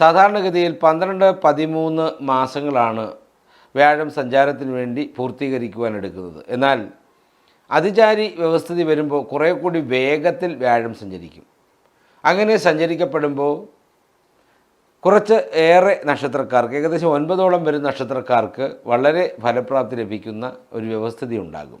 സാധാരണഗതിയിൽ പന്ത്രണ്ട് പതിമൂന്ന് മാസങ്ങളാണ് വ്യാഴം സഞ്ചാരത്തിന് വേണ്ടി പൂർത്തീകരിക്കുവാൻ എടുക്കുന്നത്. എന്നാൽ അതിചാരി വ്യവസ്ഥിതി വരുമ്പോൾ കുറേ കൂടി വേഗത്തിൽ വ്യാഴം സഞ്ചരിക്കും. അങ്ങനെ സഞ്ചരിക്കപ്പെടുമ്പോൾ കുറച്ച് ഏറെ നക്ഷത്രക്കാർക്ക് ഏകദേശം ഒൻപതോളം വരുന്ന നക്ഷത്രക്കാർക്ക് വളരെ ഫലപ്രാപ്തി ലഭിക്കുന്ന ഒരു വ്യവസ്ഥിതി ഉണ്ടാകും.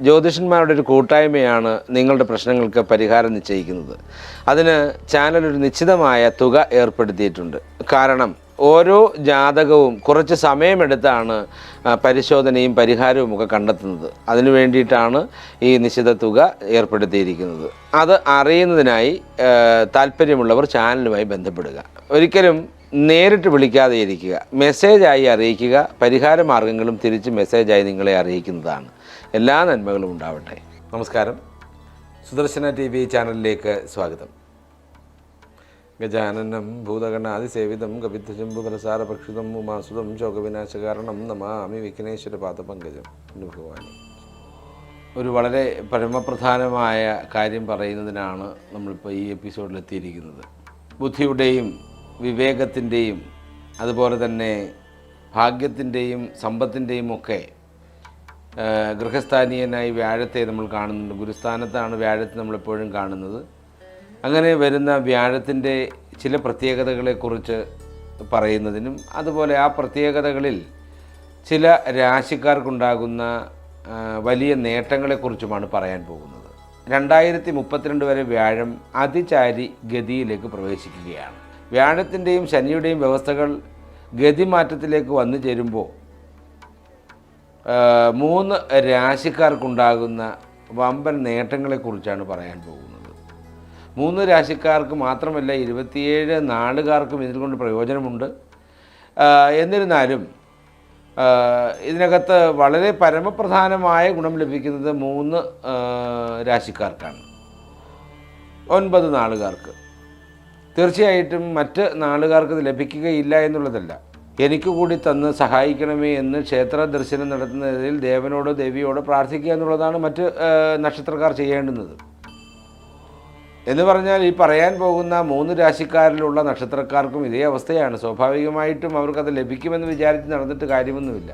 ജ്യോതിഷന്മാരുടെ ഒരു കൂട്ടായ്മയാണ് നിങ്ങളുടെ പ്രശ്നങ്ങൾക്ക് പരിഹാരം നിശ്ചയിക്കുന്നത്. അതിന് ചാനൽ ഒരു നിശ്ചിതമായ തുക ഏർപ്പെടുത്തിയിട്ടുണ്ട്. കാരണം ഓരോ ജാതകവും കുറച്ച് സമയമെടുത്താണ് പരിശോധനയും പരിഹാരവും ഒക്കെ കണ്ടെത്തുന്നത്. അതിനു വേണ്ടിയിട്ടാണ് ഈ നിശ്ചിത തുക ഏർപ്പെടുത്തിയിരിക്കുന്നത്. അത് അറിയുന്നതിനായി താല്പര്യമുള്ളവർ ചാനലുമായി ബന്ധപ്പെടുക. ഒരിക്കലും നേരിട്ട് വിളിക്കാതെ ഇരിക്കുക. മെസ്സേജായി അറിയിക്കുക. പരിഹാര മാർഗങ്ങളും തിരിച്ച് മെസ്സേജായി നിങ്ങളെ അറിയിക്കുന്നതാണ്. എല്ലാ നന്മകളും ഉണ്ടാവട്ടെ. നമസ്കാരം. സുദർശന ടി വി ചാനലിലേക്ക് സ്വാഗതം. ഗജാനനം ഭൂതഗണാതിസേവിതം കവിത്വശംഭുപരസാരഭക്ഷിതം ഉമാസുതം ശോകവിനാശകാരണം നമാമി വിഘ്നേശ്വര പാദപങ്കജം ഭഗവാനെ ഒരു വളരെ പരമപ്രധാനമായ കാര്യം പറയുന്നതിനാണ് നമ്മളിപ്പോൾ ഈ എപ്പിസോഡിൽ എത്തിയിരിക്കുന്നത് ബുദ്ധിയുടെയും വിവേകത്തിന്റെയും അതുപോലെ തന്നെ ഭാഗ്യത്തിന്റെയും സമ്പത്തിന്റെയും ഒക്കെ ഗൃഹസ്ഥാനീയനായി വ്യാഴത്തെ നമ്മൾ കാണുന്നുണ്ട്. ഗുരുസ്ഥാനത്താണ് വ്യാഴത്തെ നമ്മളെപ്പോഴും കാണുന്നത്. അങ്ങനെ വരുന്ന വ്യാഴത്തിന്റെ ചില പ്രത്യേകതകളെക്കുറിച്ച് പറയുന്നതിനും അതുപോലെ ആ പ്രത്യേകതകളിൽ ചില രാശിക്കാർക്കുണ്ടാകുന്ന വലിയ നേട്ടങ്ങളെക്കുറിച്ചുമാണ് പറയാൻ പോകുന്നത്. രണ്ടായിരത്തി മുപ്പത്തിരണ്ട് വരെ വ്യാഴം അതിചാരി ഗതിയിലേക്ക് പ്രവേശിക്കുകയാണ്. വ്യാഴത്തിന്റെയും ശനിയുടെയും വ്യവസ്ഥകൾ ഗതിമാറ്റത്തിലേക്ക് വന്നു ചേരുമ്പോൾ മൂന്ന് രാശിക്കാർക്കുണ്ടാകുന്ന വമ്പൻ നേട്ടങ്ങളെക്കുറിച്ചാണ് പറയാൻ പോകുന്നത്. മൂന്ന് രാശിക്കാർക്ക് മാത്രമല്ല ഇരുപത്തിയേഴ് നാളുകാർക്കും ഇതിൽ കൊണ്ട് പ്രയോജനമുണ്ട്. എന്നിരുന്നാലും ഇതിനകത്ത് വളരെ പരമപ്രധാനമായ ഗുണം ലഭിക്കുന്നത് മൂന്ന് രാശിക്കാർക്കാണ്. ഒൻപത് നാളുകാർക്ക്. തീർച്ചയായിട്ടും മറ്റ് നാളുകാർക്ക് ഇത് ലഭിക്കുകയില്ല എന്നുള്ളതല്ല. എനിക്ക് കൂടി തന്ന് സഹായിക്കണമേ എന്ന് ക്ഷേത്ര ദർശനം നടത്തുന്നതിൽ ദേവനോടോ ദേവിയോടോ പ്രാർത്ഥിക്കുക എന്നുള്ളതാണ് മറ്റ് നക്ഷത്രക്കാർ ചെയ്യേണ്ടുന്നത്. എന്ന് പറഞ്ഞാൽ ഈ പറയാൻ പോകുന്ന മൂന്ന് രാശിക്കാരിലുള്ള നക്ഷത്രക്കാർക്കും ഇതേ അവസ്ഥയാണ്. സ്വാഭാവികമായിട്ടും അവർക്കത് ലഭിക്കുമെന്ന് വിചാരിച്ച് നടന്നിട്ട് കാര്യമൊന്നുമില്ല.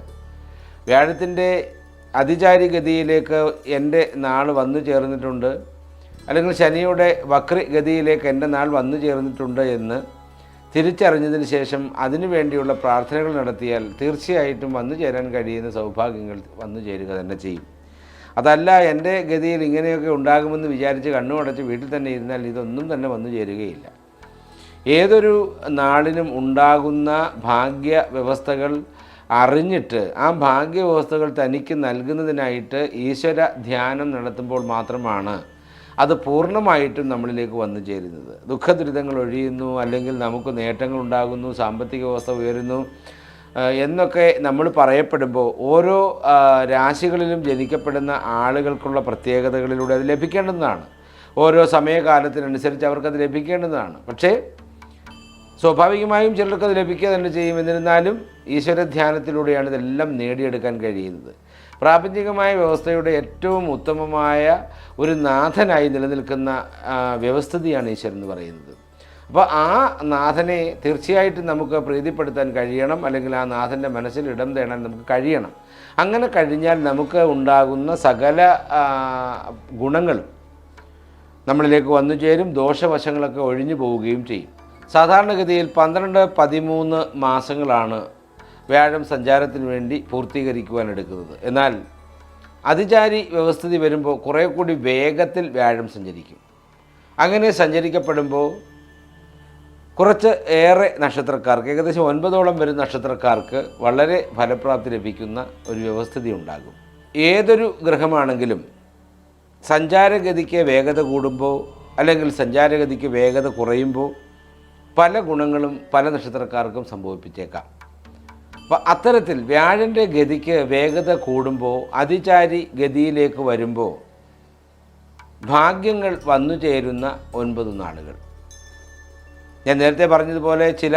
വ്യാഴത്തിന്റെ അതിചാരിഗതിയിലേക്ക് എന്റെ നാൾ വന്നു ചേർന്നിട്ടുണ്ട്. അല്ലെങ്കിൽ ശനിയുടെ വക്രി ഗതിയിലേക്ക് എന്റെ നാൾ വന്നു ചേർന്നിട്ടുണ്ട് എന്ന് തിരിച്ചറിഞ്ഞതിന് ശേഷം അതിനു വേണ്ടിയുള്ള പ്രാർത്ഥനകൾ നടത്തിയാൽ തീർച്ചയായിട്ടും വന്നു ചേരാൻ കഴിയുന്ന സൗഭാഗ്യങ്ങൾ വന്നു ചേരുക തന്നെ ചെയ്യും. അതല്ല എന്റെ ഗതിയിൽ ഇങ്ങനെയൊക്കെ ഉണ്ടാകുമെന്ന് വിചാരിച്ച് കണ്ണുമടച്ച് വീട്ടിൽ തന്നെ ഇരുന്നാൽ ഇതൊന്നും തന്നെ വന്നു ചേരുകയില്ല. ഏതൊരു നാളിനും ഉണ്ടാകുന്ന ഭാഗ്യ വ്യവസ്ഥകൾ അറിഞ്ഞിട്ട് ആ ഭാഗ്യ വ്യവസ്ഥകൾ തനിക്ക് നൽകുന്നതിനായിട്ട് ഈശ്വര ധ്യാനം നടത്തുമ്പോൾ മാത്രമാണ് അത് പൂർണമായിട്ടും നമ്മളിലേക്ക് വന്നു ചേരുന്നത്. ദുഃഖദുരിതങ്ങൾ ഒഴിയുന്നു അല്ലെങ്കിൽ നമുക്ക് നേട്ടങ്ങൾ ഉണ്ടാകുന്നു സാമ്പത്തിക വ്യവസ്ഥ ഉയരുന്നു എന്നൊക്കെ നമ്മൾ പറയപ്പെടുമ്പോൾ ഓരോ രാശികളിലും ജനിക്കപ്പെടുന്ന ആളുകൾക്കുള്ള പ്രത്യേകതകളിലൂടെ അത് ലഭിക്കേണ്ടതാണ്. ഓരോ സമയകാലത്തിനനുസരിച്ച് അവർക്കത് ലഭിക്കേണ്ടതാണ്. പക്ഷേ സ്വാഭാവികമായും ചിലർക്കത് ലഭിക്കുക തന്നെ ചെയ്യും. എന്നിരുന്നാലും ഈശ്വര ധ്യാനത്തിലൂടെയാണ് ഇതെല്ലാം നേടിയെടുക്കാൻ കഴിയുന്നത്. പ്രാപഞ്ചികമായ വ്യവസ്ഥയുടെ ഏറ്റവും ഉത്തമമായ ഒരു നാഥനായി നിലനിൽക്കുന്ന വ്യവസ്ഥിതിയാണ് ഈശ്വരൻ എന്ന് പറയുന്നത്. അപ്പോൾ ആ നാഥനെ തീർച്ചയായിട്ടും നമുക്ക് പ്രീതിപ്പെടുത്താൻ കഴിയണം അല്ലെങ്കിൽ ആ നാഥന്റെ മനസ്സിൽ ഇടം തേടാൻ നമുക്ക് കഴിയണം. അങ്ങനെ കഴിഞ്ഞാൽ നമുക്ക് ഉണ്ടാകുന്ന സകല ഗുണങ്ങളും നമ്മളിലേക്ക് വന്നു ചേരും ദോഷവശങ്ങളൊക്കെ ഒഴിഞ്ഞു പോവുകയും ചെയ്യും. സാധാരണഗതിയിൽ പന്ത്രണ്ട് പതിമൂന്ന് മാസങ്ങളാണ് വ്യാഴം സഞ്ചാരത്തിന് വേണ്ടി പൂർത്തീകരിക്കുവാൻ എടുക്കുന്നത്. എന്നാൽ അതിചാരി വ്യവസ്ഥിതി വരുമ്പോൾ കുറേ കൂടി വേഗത്തിൽ വ്യാഴം സഞ്ചരിക്കും. അങ്ങനെ സഞ്ചരിക്കപ്പെടുമ്പോൾ കുറച്ച് ഏറെ നക്ഷത്രക്കാർക്ക് ഏകദേശം ഒൻപതോളം വരുന്ന നക്ഷത്രക്കാർക്ക് വളരെ ഫലപ്രാപ്തി ലഭിക്കുന്ന ഒരു വ്യവസ്ഥിതി ഉണ്ടാകും. ഏതൊരു ഗ്രഹമാണെങ്കിലും സഞ്ചാരഗതിക്ക് വേഗത കൂടുമ്പോൾ അല്ലെങ്കിൽ സഞ്ചാരഗതിക്ക് വേഗത കുറയുമ്പോൾ പല ഗുണങ്ങളും പല നക്ഷത്രക്കാർക്കും സംഭവിപ്പിച്ചേക്കാം. അപ്പം അത്തരത്തിൽ വ്യാഴന്റെ ഗതിക്ക് വേഗത കൂടുമ്പോൾ അതിചാരി ഗതിയിലേക്ക് വരുമ്പോൾ ഭാഗ്യങ്ങൾ വന്നു ചേരുന്ന ഒൻപത് നാളുകൾ. ഞാൻ നേരത്തെ പറഞ്ഞതുപോലെ ചില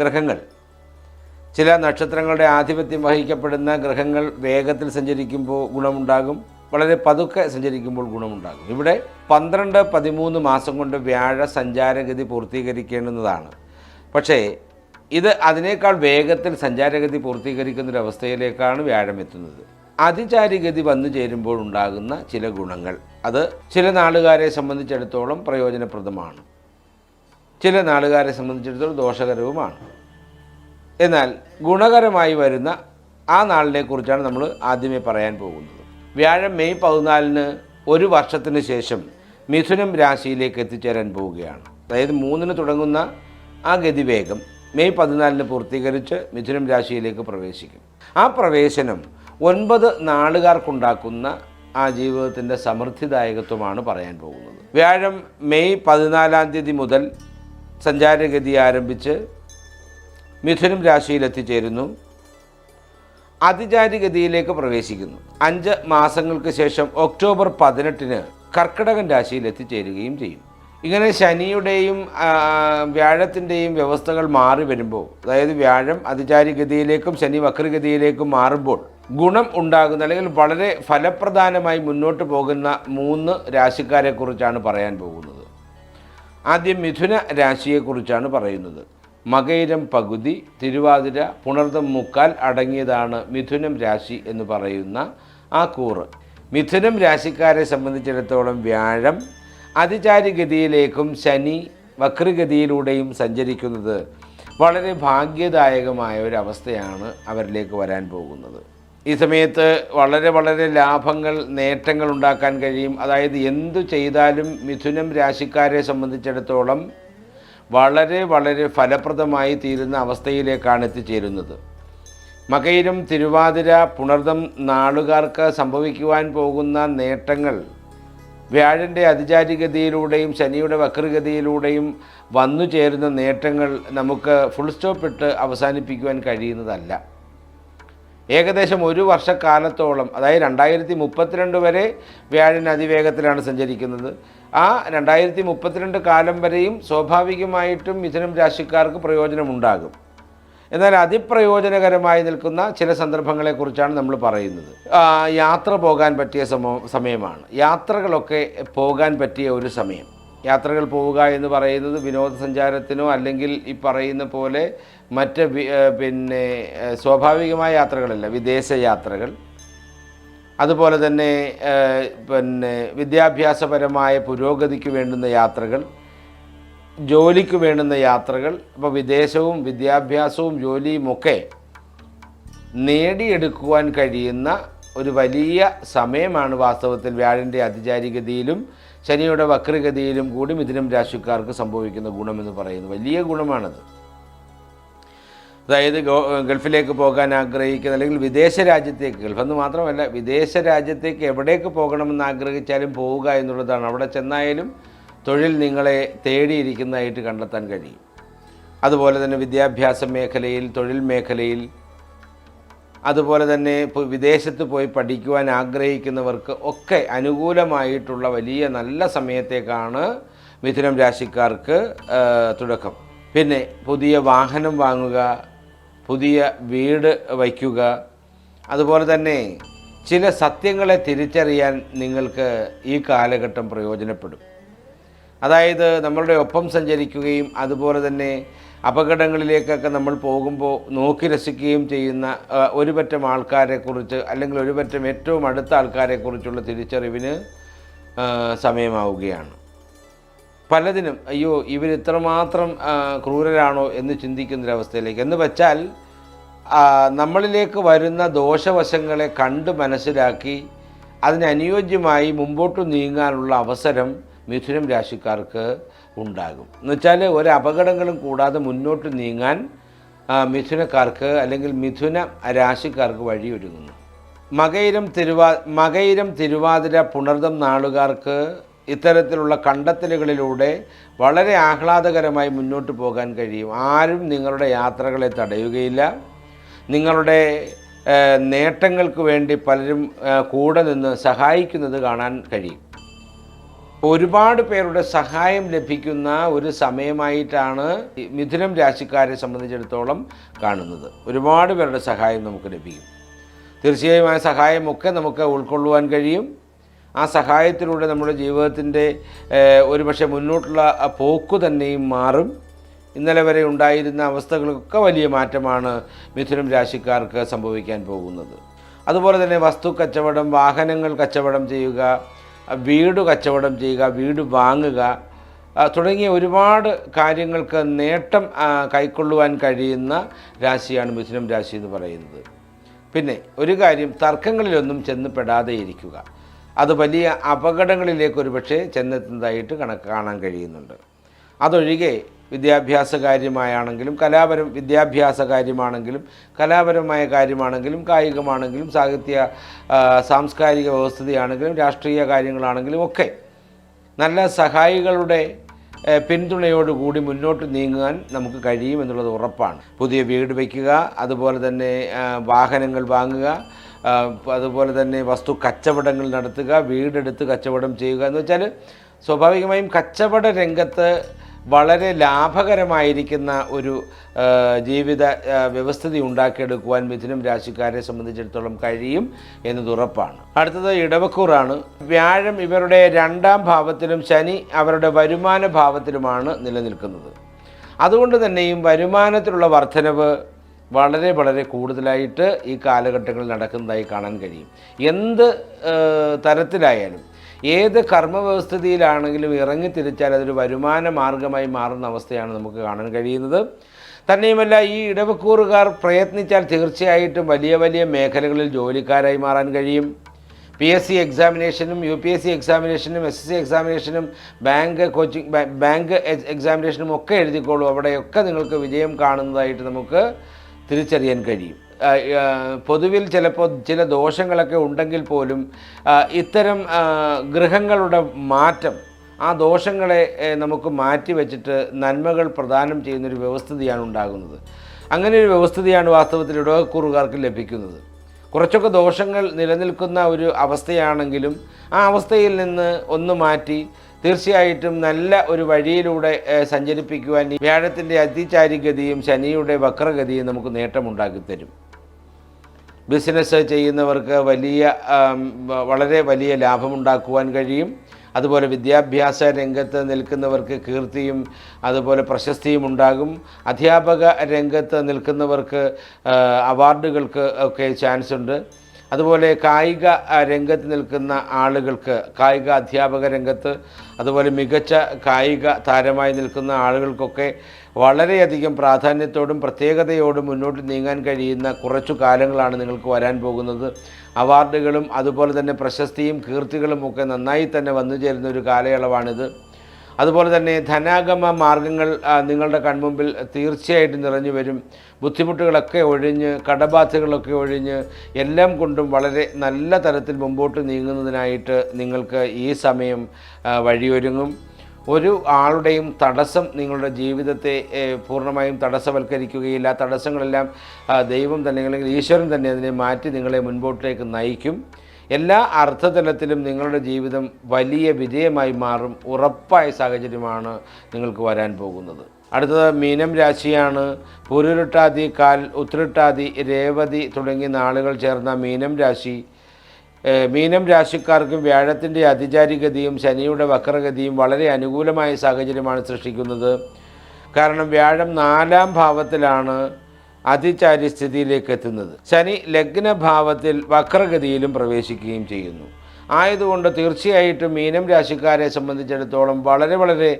ഗ്രഹങ്ങൾ ചില നക്ഷത്രങ്ങളുടെ ആധിപത്യം വഹിക്കപ്പെടുന്ന ഗ്രഹങ്ങൾ വേഗത്തിൽ സഞ്ചരിക്കുമ്പോൾ ഗുണമുണ്ടാകും വളരെ പതുക്കെ സഞ്ചരിക്കുമ്പോൾ ഗുണമുണ്ടാകും. ഇവിടെ പന്ത്രണ്ട് പതിമൂന്ന് മാസം കൊണ്ട് വ്യാഴ സഞ്ചാരഗതി പൂർത്തീകരിക്കേണ്ടുന്നതാണ്. പക്ഷേ ഇത് അതിനേക്കാൾ വേഗത്തിൽ സഞ്ചാരഗതി പൂർത്തീകരിക്കുന്ന ഒരു അവസ്ഥയിലേക്കാണ് വ്യാഴം എത്തുന്നത് അതിചാരിഗതി വന്നു ചേരുമ്പോൾ ഉണ്ടാകുന്ന ചില ഗുണങ്ങൾ. അത് ചില നാളുകാരെ സംബന്ധിച്ചിടത്തോളം പ്രയോജനപ്രദമാണ്. ചില നാളുകാരെ സംബന്ധിച്ചിടത്തോളം ദോഷകരവുമാണ്. എന്നാൽ ഗുണകരമായി വരുന്ന ആ നാളിനെ കുറിച്ചാണ് നമ്മൾ ആദ്യമേ പറയാൻ പോകുന്നത്. വ്യാഴം മെയ് പതിനാലിന് ഒരു വർഷത്തിന് ശേഷം മിഥുനം രാശിയിലേക്ക് എത്തിച്ചേരാൻ പോവുകയാണ്. അതായത് മൂന്നിന് തുടങ്ങുന്ന ആ ഗതിവേഗം മെയ് പതിനാലിന് പൂർത്തീകരിച്ച് മിഥുനം രാശിയിലേക്ക് പ്രവേശിക്കും. ആ പ്രവേശനം ഒൻപത് നാളുകാർക്കുണ്ടാക്കുന്ന ആ ജീവിതത്തിന്റെ സമൃദ്ധിദായകത്വമാണ് പറയാൻ പോകുന്നത്. വ്യാഴം മെയ് പതിനാലാം തീയതി മുതൽ സഞ്ചാരഗതി ആരംഭിച്ച് മിഥുനം രാശിയിൽ എത്തിച്ചേരുന്നു അതിചാരിഗതിയിലേക്ക് പ്രവേശിക്കുന്നു. അഞ്ച് മാസങ്ങൾക്ക് ശേഷം ഒക്ടോബർ പതിനെട്ടിന് കർക്കിടകൻ രാശിയിൽ എത്തിച്ചേരുകയും ചെയ്യും. ഇങ്ങനെ ശനിയുടെയും വ്യാഴത്തിന്റെയും വ്യവസ്ഥകൾ മാറി വരുമ്പോൾ അതായത് വ്യാഴം അതിചാരിഗതിയിലേക്കും ശനി വക്രഗതിയിലേക്കും മാറുമ്പോൾ ഗുണം ഉണ്ടാകുന്ന അല്ലെങ്കിൽ വളരെ ഫലപ്രദാനമായി മുന്നോട്ട് പോകുന്ന മൂന്ന് രാശിക്കാരെക്കുറിച്ചാണ് പറയാൻ പോകുന്നത്. ആദ്യം മിഥുന രാശിയെക്കുറിച്ചാണ് പറയുന്നത്. മകയിരം പകുതി തിരുവാതിര പുണർതം മുക്കാൽ അടങ്ങിയതാണ് മിഥുനം രാശി എന്ന് പറയുന്ന ആ കൂറ്. മിഥുനം രാശിക്കാരെ സംബന്ധിച്ചിടത്തോളം വ്യാഴം അതിചാരിഗതിയിലേക്കും ശനി വക്രഗതിയിലൂടെയും സഞ്ചരിക്കുന്നത് വളരെ ഭാഗ്യദായകമായ ഒരവസ്ഥയാണ് അവരിലേക്ക് വരാൻ പോകുന്നത്. ഈ സമയത്ത് വളരെ വളരെ ലാഭങ്ങൾ നേട്ടങ്ങൾ ഉണ്ടാക്കാൻ കഴിയും. അതായത് എന്തു ചെയ്താലും മിഥുനം രാശിക്കാരെ സംബന്ധിച്ചിടത്തോളം വളരെ വളരെ ഫലപ്രദമായി തീരുന്ന അവസ്ഥയിലേക്കാണ് എത്തിച്ചേരുന്നത്. മകയിലും തിരുവാതിര പുണർദം നാളുകാർക്ക് സംഭവിക്കുവാൻ പോകുന്ന നേട്ടങ്ങൾ വ്യാഴന്റെ അതിചാരികതയിലൂടെയും ശനിയുടെ വക്രഗതിയിലൂടെയും വന്നു ചേരുന്ന നേട്ടങ്ങൾ നമുക്ക് ഫുൾ സ്റ്റോപ്പ് ഇട്ട് അവസാനിപ്പിക്കുവാൻ കഴിയുന്നതല്ല. ഏകദേശം ഒരു വർഷക്കാലത്തോളം അതായത് രണ്ടായിരത്തി മുപ്പത്തിരണ്ട് വരെ വ്യാഴൻ അതിവേഗത്തിലാണ് സഞ്ചരിക്കുന്നത്. ആ രണ്ടായിരത്തി മുപ്പത്തിരണ്ട് കാലം വരെയും സ്വാഭാവികമായിട്ടും മിഥുനം രാശിക്കാർക്ക് പ്രയോജനമുണ്ടാകും. എന്നാൽ അതിപ്രയോജനകരമായി നിൽക്കുന്ന ചില സന്ദർഭങ്ങളെക്കുറിച്ചാണ് നമ്മൾ പറയുന്നത്. യാത്ര പോകാൻ പറ്റിയ സമയമാണ്. യാത്രകളൊക്കെ പോകാൻ പറ്റിയ ഒരു സമയം. യാത്രകൾ പോവുക എന്ന് പറയുന്നത് വിനോദസഞ്ചാരത്തിനോ അല്ലെങ്കിൽ ഈ പറയുന്ന പോലെ മറ്റ് പിന്നെ സ്വാഭാവികമായ യാത്രകളല്ല വിദേശ യാത്രകൾ. അതുപോലെ തന്നെ പിന്നെ വിദ്യാഭ്യാസപരമായ പുരോഗതിക്ക് വേണ്ടുന്ന യാത്രകൾ. ജോലിക്ക് വേണ്ടുന്ന യാത്രകൾ അപ്പോൾ വിദേശവും വിദ്യാഭ്യാസവും ജോലിയും ഒക്കെ നേടിയെടുക്കുവാൻ കഴിയുന്ന ഒരു വലിയ സമയമാണ് വാസ്തവത്തിൽ വ്യാഴന്റെ അതിചാരിഗതിയിലും ശനിയുടെ വക്രഗതിയിലും കൂടി മിഥുനം രാശിക്കാർക്ക് സംഭവിക്കുന്ന ഗുണമെന്ന് പറയുന്നത്. വലിയ ഗുണമാണത്. അതായത് ഗൾഫിലേക്ക് പോകാൻ ആഗ്രഹിക്കുന്ന അല്ലെങ്കിൽ വിദേശ രാജ്യത്തേക്ക് ഗൾഫെന്ന് മാത്രമല്ല വിദേശ രാജ്യത്തേക്ക് എവിടേക്ക് പോകണമെന്ന് ആഗ്രഹിച്ചാലും പോവുക എന്നുള്ളതാണ്. അവിടെ ചെന്നായാലും തൊഴിൽ നിങ്ങളെ തേടിയിരിക്കുന്നതായിട്ട് കണ്ടെത്താൻ കഴിയും. അതുപോലെ തന്നെ വിദ്യാഭ്യാസ മേഖലയിൽ തൊഴിൽ മേഖലയിൽ അതുപോലെ തന്നെ ഇപ്പോൾ വിദേശത്ത് പോയി പഠിക്കുവാൻ ആഗ്രഹിക്കുന്നവർക്ക് ഒക്കെ അനുകൂലമായിട്ടുള്ള വലിയ നല്ല സമയത്തേക്കാണ് മിഥുനം രാശിക്കാർക്ക് തുടക്കം. പിന്നെ പുതിയ വാഹനം വാങ്ങുക പുതിയ വീട് വയ്ക്കുക അതുപോലെ തന്നെ ചില സത്യങ്ങളെ തിരിച്ചറിയാൻ നിങ്ങൾക്ക് ഈ കാലഘട്ടം പ്രയോജനപ്പെടും. അതായത് നമ്മളുടെ ഒപ്പം സഞ്ചരിക്കുകയും അതുപോലെ തന്നെ അപകടങ്ങളിലേക്കൊക്കെ നമ്മൾ പോകുമ്പോൾ നോക്കി രസിക്കുകയും ചെയ്യുന്ന ഒരുപറ്റം ഒരു പറ്റം ആൾക്കാരെക്കുറിച്ച് അല്ലെങ്കിൽ ഒരുപറ്റം ഏറ്റവും അടുത്ത ആൾക്കാരെക്കുറിച്ചുള്ള തിരിച്ചറിവിന് സമയമാവുകയാണ്. പലതിനും അയ്യോ ഇവർ ഇത്രമാത്രം ക്രൂരരാണോ എന്ന് ചിന്തിക്കുന്നൊരവസ്ഥയിലേക്ക്. എന്ന് വെച്ചാൽ നമ്മളിലേക്ക് വരുന്ന ദോഷവശങ്ങളെ കണ്ട് മനസ്സിലാക്കി അതിനനുയോജ്യമായി മുമ്പോട്ട് നീങ്ങാനുള്ള അവസരം മിഥുനം രാശിക്കാർക്ക് ഉണ്ടാകും. എന്നുവെച്ചാൽ ഒരു അപകടങ്ങളും കൂടാതെ മുന്നോട്ട് നീങ്ങാൻ മിഥുനക്കാർക്ക് അല്ലെങ്കിൽ മിഥുന രാശിക്കാർക്ക് വഴിയൊരുങ്ങുന്നു. മകയിരം തിരുവാ മകയിരം തിരുവാതിര പുണർദം നാളുകാർക്ക് ഇത്തരത്തിലുള്ള കണ്ടെത്തലുകളിലൂടെ വളരെ ആഹ്ലാദകരമായി മുന്നോട്ട് പോകാൻ കഴിയും. ആരും നിങ്ങളുടെ യാത്രകളെ തടയുകയില്ല. നിങ്ങളുടെ നേട്ടങ്ങൾക്ക് വേണ്ടി പലരും കൂടെ നിന്ന് സഹായിക്കുന്നത് കാണാൻ കഴിയും. ഒരുപാട് പേരുടെ സഹായം ലഭിക്കുന്ന ഒരു സമയമായിട്ടാണ് മിഥുനം രാശിക്കാരെ സംബന്ധിച്ചിടത്തോളം കാണുന്നത്. ഒരുപാട് പേരുടെ സഹായം നമുക്ക് ലഭിക്കും. തീർച്ചയായും ആ സഹായമൊക്കെ നമുക്ക് ഉൾക്കൊള്ളുവാൻ കഴിയും. ആ സഹായത്തിലൂടെ നമ്മുടെ ജീവിതത്തിന്റെ ഒരു ഒരുപക്ഷെ മുന്നോട്ടുള്ള പോക്ക് തന്നെയും മാറും. ഇന്നലെ വരെ ഉണ്ടായിരുന്ന അവസ്ഥകൾക്കൊക്കെ വലിയ മാറ്റമാണ് മിഥുനം രാശിക്കാർക്ക് സംഭവിക്കാൻ പോകുന്നത്. അതുപോലെ തന്നെ വസ്തു കച്ചവടം വാഹനങ്ങൾ കച്ചവടം ചെയ്യുക വീട് കച്ചവടം ചെയ്യുക വീട് വാങ്ങുക തുടങ്ങിയ ഒരുപാട് കാര്യങ്ങൾക്ക് നേട്ടം കൈക്കൊള്ളുവാൻ കഴിയുന്ന രാശിയാണ് മിഥുനം രാശി എന്ന് പറയുന്നത്. പിന്നെ ഒരു കാര്യം തർക്കങ്ങളിലൊന്നും ചെന്ന് പെടാതെ ഇരിക്കുക. അത് വലിയ അപകടങ്ങളിലേക്ക് ഒരുപക്ഷെ ചെന്നെത്തുന്നതായിട്ട് കണക്ക് കാണാൻ കഴിയുന്നുണ്ട്. അതൊഴികെ വിദ്യാഭ്യാസ കാര്യമായാണെങ്കിലും കലാപരം വിദ്യാഭ്യാസ കാര്യമാണെങ്കിലും കലാപരമായ കാര്യമാണെങ്കിലും കായികമാണെങ്കിലും സാഹിത്യ സാംസ്കാരിക വ്യവസ്ഥതയാണെങ്കിലും രാഷ്ട്രീയ കാര്യങ്ങളാണെങ്കിലും ഒക്കെ നല്ല സഹായികളുടെ പിന്തുണയോടുകൂടി മുന്നോട്ട് നീങ്ങാൻ നമുക്ക് കഴിയും എന്നുള്ളത് ഉറപ്പാണ്. പുതിയ വീട് വയ്ക്കുക അതുപോലെ തന്നെ വാഹനങ്ങൾ വാങ്ങുക അതുപോലെ തന്നെ വസ്തു കച്ചവടങ്ങൾ നടത്തുക വീടെടുത്ത് കച്ചവടം ചെയ്യുക എന്ന് വെച്ചാൽ സ്വാഭാവികമായും കച്ചവട രംഗത്ത് വളരെ ലാഭകരമായിരിക്കുന്ന ഒരു ജീവിത വ്യവസ്ഥിതി ഉണ്ടാക്കിയെടുക്കുവാൻ മിഥുനം രാശിക്കാരെ സംബന്ധിച്ചിടത്തോളം കഴിയും എന്നത് ഉറപ്പാണ്. അടുത്തത് ഇടവക്കൂറാണ്. വ്യാഴം ഇവരുടെ രണ്ടാം ഭാവത്തിലും ശനി അവരുടെ വരുമാന ഭാവത്തിലുമാണ് നിലനിൽക്കുന്നത്. അതുകൊണ്ട് തന്നെയും വരുമാനത്തിലുള്ള വർധനവ് വളരെ വളരെ കൂടുതലായിട്ട് ഈ കാലഘട്ടങ്ങളിൽ നടക്കുന്നതായി കാണാൻ കഴിയും. എന്ത് തരത്തിലായാലും ഏത് കർമ്മവ്യവസ്ഥിതിയിലാണെങ്കിലും ഇറങ്ങി തിരിച്ചാൽ അതൊരു വരുമാന മാർഗമായി മാറുന്ന അവസ്ഥയാണ് നമുക്ക് കാണാൻ കഴിയുന്നത്. തന്നെയുമല്ല ഈ ഇടവക്കൂറുകാർ പ്രയത്നിച്ചാൽ തീർച്ചയായിട്ടും വലിയ വലിയ മേഖലകളിൽ ജോലിക്കാരായി മാറാൻ കഴിയും. പി എസ് സി എക്സാമിനേഷനും യു പി എസ് സി എക്സാമിനേഷനും എസ് എസ് സി എക്സാമിനേഷനും ബാങ്ക് കോച്ചിങ് ബാങ്ക് എക്സാമിനേഷനും ഒക്കെ എഴുതിക്കോളൂ. അവിടെയൊക്കെ നിങ്ങൾക്ക് വിജയം കാണുന്നതായിട്ട് നമുക്ക് തിരിച്ചറിയാൻ കഴിയും. പൊതുവിൽ ചിലപ്പോൾ ചില ദോഷങ്ങളൊക്കെ ഉണ്ടെങ്കിൽ പോലും ഇത്തരം ഗ്രഹങ്ങളുടെ മാറ്റം ആ ദോഷങ്ങളെ നമുക്ക് മാറ്റി വെച്ചിട്ട് നന്മകൾ പ്രദാനം ചെയ്യുന്നൊരു വ്യവസ്ഥിതിയാണ് ഉണ്ടാകുന്നത്. അങ്ങനെ ഒരു വ്യവസ്ഥിതിയാണ് വാസ്തവത്തിൽ ഇടവക്കൂറുകാർക്ക് ലഭിക്കുന്നത്. കുറച്ചൊക്കെ ദോഷങ്ങൾ നിലനിൽക്കുന്ന ഒരു അവസ്ഥയാണെങ്കിലും ആ അവസ്ഥയിൽ നിന്ന് ഒന്ന് മാറ്റി തീർച്ചയായിട്ടും നല്ല ഒരു വഴിയിലൂടെ സഞ്ചരിപ്പിക്കുവാൻ വ്യാഴത്തിന്റെ അതിചാരിഗതിയും ശനിയുടെ വക്രഗതിയും നമുക്ക് നേട്ടമുണ്ടാക്കി തരും. ബിസിനസ് ചെയ്യുന്നവർക്ക് വലിയ വളരെ വലിയ ലാഭമുണ്ടാക്കുവാൻ കഴിയും. അതുപോലെ വിദ്യാഭ്യാസ രംഗത്ത് നിൽക്കുന്നവർക്ക് കീർത്തിയും അതുപോലെ പ്രശസ്തിയും ഉണ്ടാകും. അധ്യാപക രംഗത്ത് നിൽക്കുന്നവർക്ക് അവാർഡുകൾക്ക് ഒക്കെ ചാൻസ് ഉണ്ട് അതുപോലെ കായിക രംഗത്ത് നിൽക്കുന്ന ആളുകൾക്ക് കായിക അധ്യാപക രംഗത്ത് അതുപോലെ മികച്ച കായിക താരമായി നിൽക്കുന്ന ആളുകൾക്കൊക്കെ വളരെയധികം പ്രാധാന്യത്തോടും പ്രത്യേകതയോടും മുന്നോട്ട് നീങ്ങാൻ കഴിയുന്ന കുറച്ചു കാലങ്ങളാണ് നിങ്ങൾക്ക് വരാൻ പോകുന്നത്. അവാർഡുകളും അതുപോലെ തന്നെ പ്രശസ്തിയും കീർത്തികളും ഒക്കെ നന്നായി തന്നെ വന്നു ചേരുന്ന ഒരു കാലയളവാണിത്. അതുപോലെ തന്നെ ധനാഗമ മാർഗങ്ങൾ നിങ്ങളുടെ കൺമുമ്പിൽ തീർച്ചയായിട്ടും നിറഞ്ഞു വരും. ബുദ്ധിമുട്ടുകളൊക്കെ ഒഴിഞ്ഞ് കടബാധ്യതകളൊക്കെ ഒഴിഞ്ഞ് എല്ലാം കൊണ്ടും വളരെ നല്ല തരത്തിൽ മുമ്പോട്ട് നീങ്ങുന്നതിനായിട്ട് നിങ്ങൾക്ക് ഈ സമയം വഴിയൊരുങ്ങും. ഒരു ആളുടെയും തടസ്സം നിങ്ങളുടെ ജീവിതത്തെ പൂർണമായും തടസ്സവൽക്കരിക്കുകയില്ല. തടസ്സങ്ങളെല്ലാം ദൈവം തന്നെ അല്ലെങ്കിൽ ഈശ്വരൻ തന്നെ അതിനെ മാറ്റി നിങ്ങളെ മുൻപോട്ടേക്ക് നയിക്കും. എല്ലാ അർത്ഥതലത്തിലും നിങ്ങളുടെ ജീവിതം വലിയ വിജയമായി മാറും. ഉറപ്പായ സാഹചര്യമാണ് നിങ്ങൾക്ക് വരാൻ പോകുന്നത്. അടുത്തത് മീനം രാശിയാണ്. പുരുരുട്ടാതി കാൽ ഉത്രട്ടാതി രേവതി തുടങ്ങിയ നാളുകൾ ചേർന്ന മീനം രാശി. മീനം രാശിക്കാർക്കും വ്യാഴത്തിന്റെ അതിചാരിഗതിയും ശനിയുടെ വക്രഗതിയും വളരെ അനുകൂലമായ സാഹചര്യമാണ് സൃഷ്ടിക്കുന്നത്. കാരണം വ്യാഴം നാലാം ഭാവത്തിലാണ്. അതിചാരി സ്ഥിതിയിലേക്ക് എത്തുന്നത്. ശനി ലഗ്നഭാവത്തിൽ വക്രഗതിയിലും പ്രവേശിക്കുകയും ചെയ്യുന്നു. ആയതുകൊണ്ട് തീർച്ചയായിട്ടും മീനം രാശിക്കാരെ സംബന്ധിച്ചിടത്തോളം വളരെ വളരെ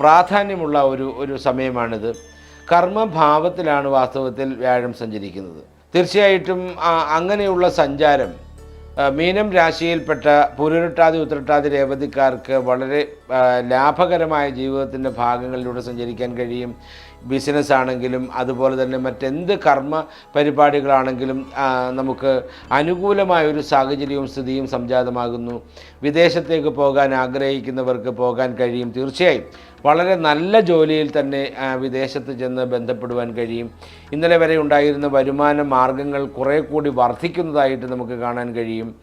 പ്രാധാന്യമുള്ള ഒരു ഒരു സമയമാണിത്. കർമ്മഭാവത്തിലാണ് വാസ്തവത്തിൽ വ്യാഴം സഞ്ചരിക്കുന്നത്. തീർച്ചയായിട്ടും അങ്ങനെയുള്ള സഞ്ചാരം മീനം രാശിയിൽപ്പെട്ട പുരുരട്ടാതി ഉത്തരട്ടാതി രേവതിക്കാർക്ക് വളരെ ലാഭകരമായ ജീവിതത്തിന്റെ ഭാഗങ്ങളിലൂടെ സഞ്ചരിക്കാൻ കഴിയും. ബിസിനസ് ആണെങ്കിലും അതുപോലെ തന്നെ മറ്റെന്ത് കർമ്മ പരിപാടികളാണെങ്കിലും നമുക്ക് അനുകൂലമായ ഒരു സാഹചര്യവും സ്ഥിതിയും സംജാതമാകുന്നു. വിദേശത്തേക്ക് പോകാൻ ആഗ്രഹിക്കുന്നവർക്ക് പോകാൻ കഴിയും തീർച്ചയായും. വളരെ നല്ല ജോലിയിൽ തന്നെ വിദേശത്ത് ചെന്ന് ബന്ധപ്പെടുവാൻ കഴിയും. ഇന്നലെ വരെ ഉണ്ടായിരുന്ന വരുമാന മാർഗങ്ങൾ കുറേ കൂടി വർദ്ധിക്കുന്നതായിട്ട് നമുക്ക് കാണാൻ കഴിയും.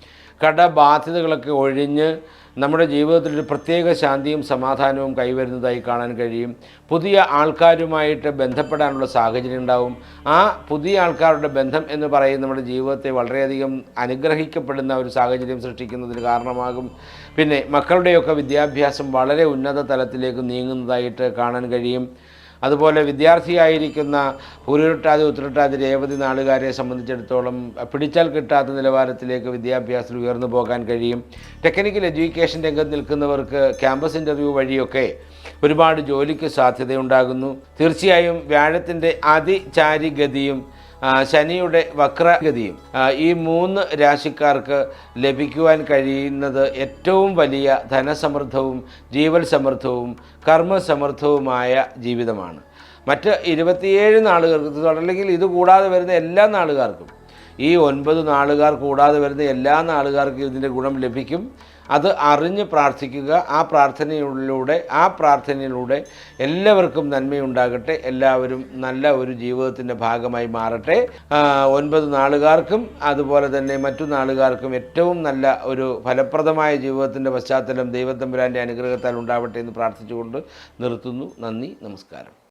കടബാധ്യതകളൊക്കെ ഒഴിഞ്ഞ് നമ്മുടെ ജീവിതത്തിൽ ഒരു പ്രത്യേക ശാന്തിയും സമാധാനവും കൈവരുന്നതായി കാണാൻ കഴിയും. പുതിയ ആൾക്കാരുമായിട്ട് ബന്ധപ്പെടാനുള്ള സാഹചര്യം ഉണ്ടാവും. ആ പുതിയ ആൾക്കാരുടെ ബന്ധം എന്ന് പറയുന്ന നമ്മുടെ ജീവിതത്തെ വളരെയധികം അനുഗ്രഹിക്കപ്പെടുന്ന ഒരു സാഹചര്യം സൃഷ്ടിക്കുന്നതിന് കാരണമാകും. പിന്നെ മക്കളുടെയൊക്കെ വിദ്യാഭ്യാസം വളരെ ഉന്നത തലത്തിലേക്ക് നീങ്ങുന്നതായിട്ട് കാണാൻ കഴിയും. അതുപോലെ വിദ്യാർത്ഥിയായിരിക്കുന്ന പൂരുരുട്ടാതി ഉത്രട്ടാതി രേവതി നാളുകാരെ സംബന്ധിച്ചിടത്തോളം പിടിച്ചാൽ കിട്ടാത്ത നിലവാരത്തിലേക്ക് വിദ്യാഭ്യാസത്തിൽ ഉയർന്നു പോകാൻ കഴിയും. ടെക്നിക്കൽ എഡ്യൂക്കേഷൻ രംഗത്ത് നിൽക്കുന്നവർക്ക് ക്യാമ്പസ് ഇന്റർവ്യൂ വഴിയൊക്കെ ഒരുപാട് ജോലിക്ക് സാധ്യതയുണ്ടാകുന്നു. തീർച്ചയായും വ്യാഴത്തിന്റെ അതിചാരിഗതിയും ശനിയുടെ വക്രഗതിയും ഈ മൂന്ന് രാശിക്കാർക്ക് ലഭിക്കുവാൻ കഴിയുന്നത് ഏറ്റവും വലിയ ധനസമൃദ്ധവും ജീവൽ സമൃദ്ധവും കർമ്മസമൃദ്ധവുമായ ജീവിതമാണ്. മറ്റ് ഇരുപത്തിയേഴ് നാളുകൾക്ക് അല്ലെങ്കിൽ ഇത് കൂടാതെ വരുന്ന എല്ലാ നാളുകാർക്കും ഈ ഒൻപത് നാളുകാർ കൂടാതെ വരുന്ന എല്ലാ നാളുകാർക്കും ഇതിന്റെ ഗുണം ലഭിക്കും. അത് അറിഞ്ഞ് പ്രാർത്ഥിക്കുക. ആ പ്രാർത്ഥനയിലൂടെ ആ പ്രാർത്ഥനയിലൂടെ എല്ലാവർക്കും നന്മയുണ്ടാകട്ടെ. എല്ലാവരും നല്ല ഒരു ജീവിതത്തിന്റെ ഭാഗമായി മാറട്ടെ. ഒൻപത് നാളുകാർക്കും അതുപോലെ തന്നെ മറ്റു നാളുകാർക്കും ഏറ്റവും നല്ല ഒരു ഫലപ്രദമായ ജീവിതത്തിന്റെ പശ്ചാത്തലം ദൈവത്തമ്പുരാന്റെ അനുഗ്രഹത്താൽ ഉണ്ടാവട്ടെ എന്ന് പ്രാർത്ഥിച്ചുകൊണ്ട് നിർത്തുന്നു. നന്ദി നമസ്കാരം.